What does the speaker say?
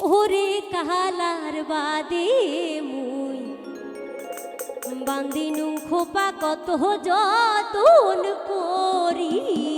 ওরে কাহালার বাদে মুই। বান্দিনু খোপা কত যতন করিয়ে